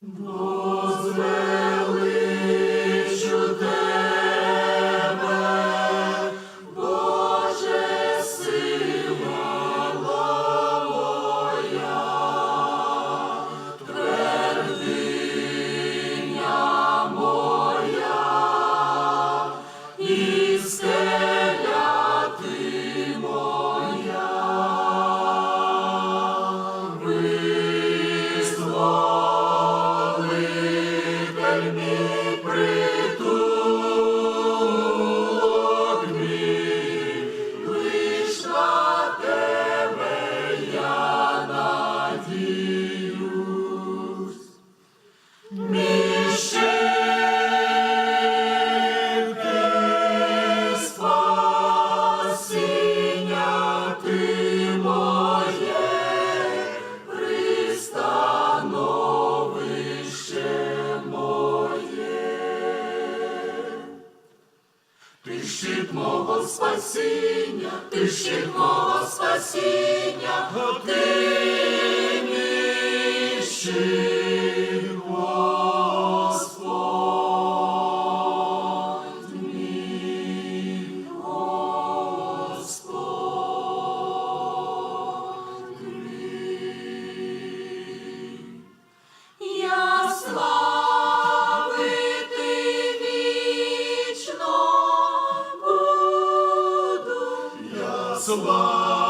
No. Ти щит мого спасіння, ти щит мого спасіння, ти мій щит. слава.